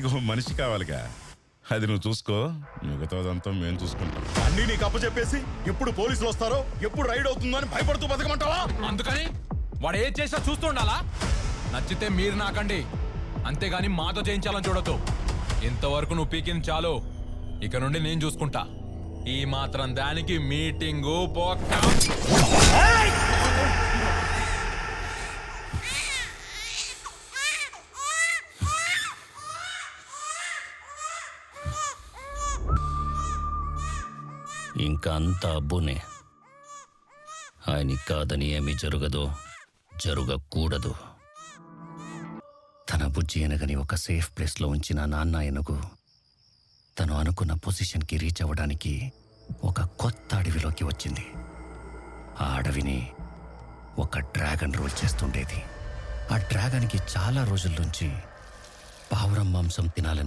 ఇగో మనిషి కావాలిగా. అది నువ్వు చూసుకో. మిగతాదంతా మేము చూసుకుంటాం. అన్ని నీకు అప్పచెప్పేసి ఎప్పుడు పోలీసులు వస్తారో ఎప్పుడు రైడ్ అవుతుందో అని భయపడుతూ బతకమంటావా? అందుకని వాడు ఏం చేసినా చూస్తుండాలా నచ్చితే మీరు నాకండి. అంతేగాని మాతో చేయించాలని చూడొద్దు. ఇంతవరకు నువ్వు పీకింది చాలు. ఇక నుండి నేను చూసుకుంటా. ఈ మాత్రం దానికి మీటింగు పోక. ఇంకా అంతా అబ్బునే. ఆయనకి కాదని ఏమీ జరగదో జరగకూడదు. తన బుజ్జి ఎనగని ఒక సేఫ్ ప్లేస్లో ఉంచిన నాన్న ఎనుగు తను అనుకున్న పొజిషన్కి రీచ్ అవ్వడానికి ఒక కొత్త అడవిలోకి వచ్చింది. ఆ అడవిని ఒక డ్రాగన్ రోల్ చేస్తుండేది. ఆ డ్రాగన్కి చాలా రోజుల నుంచి పావురం మాంసం తినాలని